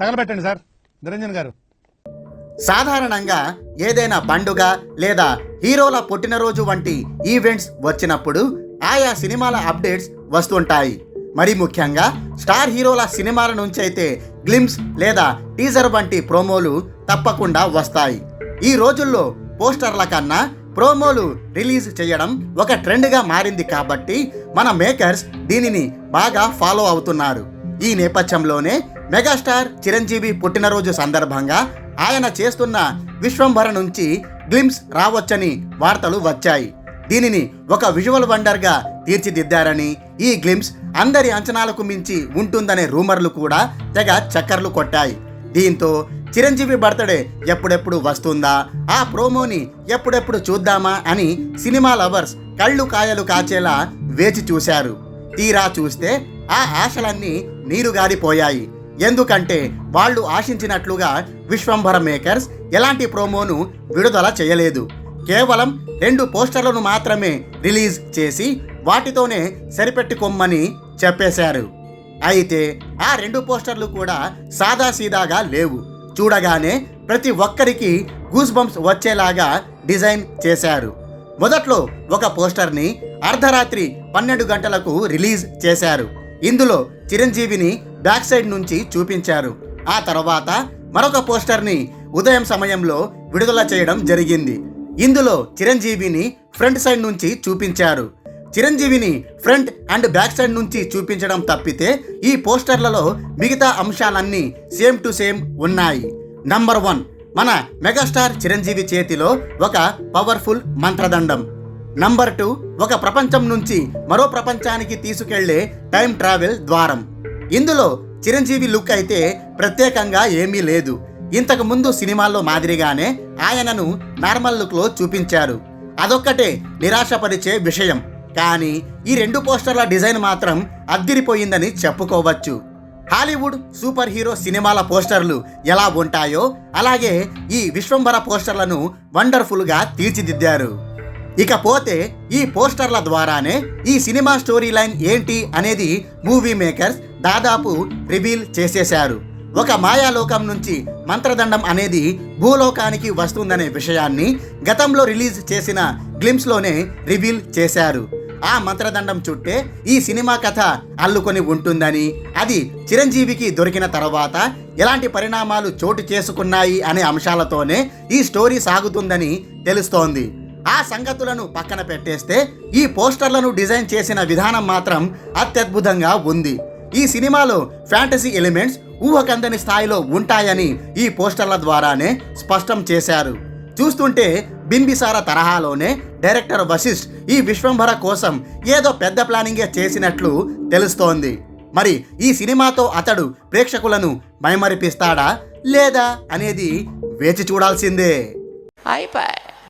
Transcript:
తగలబెట్టండి sir. Niranjan గారు. సాధారణంగా ఏదైనా పండుగ లేదా హీరోల పుట్టినరోజు వంటి ఈవెంట్స్ వచ్చినప్పుడు ఆయా సినిమాల అప్డేట్స్ వస్తుంటాయి. మరి ముఖ్యంగా స్టార్ హీరోల సినిమాల నుంచి అయితే గ్లిమ్స్ లేదా టీజర్ వంటి ప్రోమోలు తప్పకుండా వస్తాయి. ఈ రోజుల్లో పోస్టర్ల కన్నా ప్రోమోలు రిలీజ్ చేయడం ఒక ట్రెండ్గా మారింది కాబట్టి మన మేకర్స్ దీనిని బాగా ఫాలో అవుతున్నారు. ఈ నేపథ్యంలోనే మెగాస్టార్ చిరంజీవి పుట్టినరోజు సందర్భంగా ఆయన చేస్తున్న విశ్వంభర నుంచి గ్లిమ్స్ రావచ్చని వార్తలు వచ్చాయి. దీనిని ఒక విజువల్ వండర్గా తీర్చిదిద్దారని ఈ గ్లిమ్స్ అందరి అంచనాలకు మించి ఉంటుందనే రూమర్లు కూడా తెగ చక్కర్లు కొట్టాయి. దీంతో చిరంజీవి బర్త్డే ఎప్పుడెప్పుడు వస్తుందా ఆ ప్రోమోని ఎప్పుడెప్పుడు చూద్దామా అని సినిమా లవర్స్ కళ్ళు కాయలు కాచేలా వేచి చూశారు. తీరా చూస్తే ఆ ఆశలన్నీ నీరుగారిపోయాయి. ఎందుకంటే వాళ్ళు ఆశించినట్లుగా విశ్వంభర మేకర్స్ ఎలాంటి ప్రోమోను విడుదల చేయలేదు. కేవలం రెండు పోస్టర్లను మాత్రమే రిలీజ్ చేసి వాటితోనే సరిపెట్టుకోమ్మని చెప్పేశారు. అయితే ఆ రెండు పోస్టర్లు కూడా సాదాసీదాగా లేవు. చూడగానే ప్రతి ఒక్కరికి గూస్ బంప్స్ వచ్చేలాగా డిజైన్ చేశారు. మొదట్లో ఒక పోస్టర్ని అర్ధరాత్రి పన్నెండు గంటలకు రిలీజ్ చేశారు. ఇందులో చిరంజీవిని బ్యాక్ సైడ్ నుంచి చూపించారు. ఆ తర్వాత మరొక పోస్టర్ని ఉదయం సమయంలో విడుదల చేయడం జరిగింది. ఇందులో చిరంజీవిని ఫ్రంట్ సైడ్ నుంచి చూపించారు. చిరంజీవిని ఫ్రంట్ అండ్ బ్యాక్ సైడ్ నుంచి చూపించడం తప్పితే ఈ పోస్టర్లలో మిగతా అంశాలన్నీ సేమ్ టు సేమ్ ఉన్నాయి. నంబర్ వన్ మన మెగాస్టార్ చిరంజీవి చేతిలో ఒక పవర్ఫుల్ మంత్రదండం. నంబర్ టూ ఒక ప్రపంచం నుంచి మరో ప్రపంచానికి తీసుకెళ్ళే టైం ట్రావెల్ ద్వారం. ఇందులో చిరంజీవి లుక్ అయితే ప్రత్యేకంగా ఏమీ లేదు. ఇంతకు ముందు సినిమాల్లో మాదిరిగానే ఆయనను నార్మల్ లుక్లో చూపించారు. అదొక్కటే నిరాశపరిచే విషయం. కానీ ఈ రెండు పోస్టర్ల డిజైన్ మాత్రం అద్దిరిపోయిందని చెప్పుకోవచ్చు. హాలీవుడ్ సూపర్ హీరో సినిమాల పోస్టర్లు ఎలా ఉంటాయో అలాగే ఈ విశ్వంభర పోస్టర్లను వండర్ఫుల్గా తీర్చిదిద్దారు. ఇకపోతే ఈ పోస్టర్ల ద్వారానే ఈ సినిమా స్టోరీ లైన్ ఏంటి అనేది మూవీ మేకర్స్ దాదాపు రివీల్ చేసేశారు. ఒక మాయాలోకం నుంచి మంత్రదండం అనేది భూలోకానికి వస్తుందనే విషయాన్ని గతంలో రిలీజ్ చేసిన గ్లిమ్స్లోనే రివీల్ చేశారు. ఆ మంత్రదండం చుట్టే ఈ సినిమా కథ అల్లుకొని ఉంటుందని అది చిరంజీవికి దొరికిన తర్వాత ఎలాంటి పరిణామాలు చోటు చేసుకున్నాయి అనే అంశాలతోనే ఈ స్టోరీ సాగుతుందని తెలుస్తోంది. ఆ సంగతులను పక్కన పెట్టేస్తే ఈ పోస్టర్లను డిజైన్ చేసిన విధానం మాత్రం అత్యద్భుతంగా ఉంది. ఈ సినిమాలో ఫ్యాంటసీ ఎలిమెంట్స్ ఊహకందని స్థాయిలో ఉంటాయని ఈ పోస్టర్ల ద్వారానే స్పష్టం చేశారు. చూస్తుంటే బింబిసార తరహాలోనే డైరెక్టర్ వశిష్ఠ్ ఈ విశ్వంభర కోసం ఏదో పెద్ద ప్లానింగే చేసినట్లు తెలుస్తోంది. మరి ఈ సినిమాతో అతడు ప్రేక్షకులను మైమరిపిస్తాడా లేదా అనేది వేచి చూడాల్సిందే. అయిపోయి.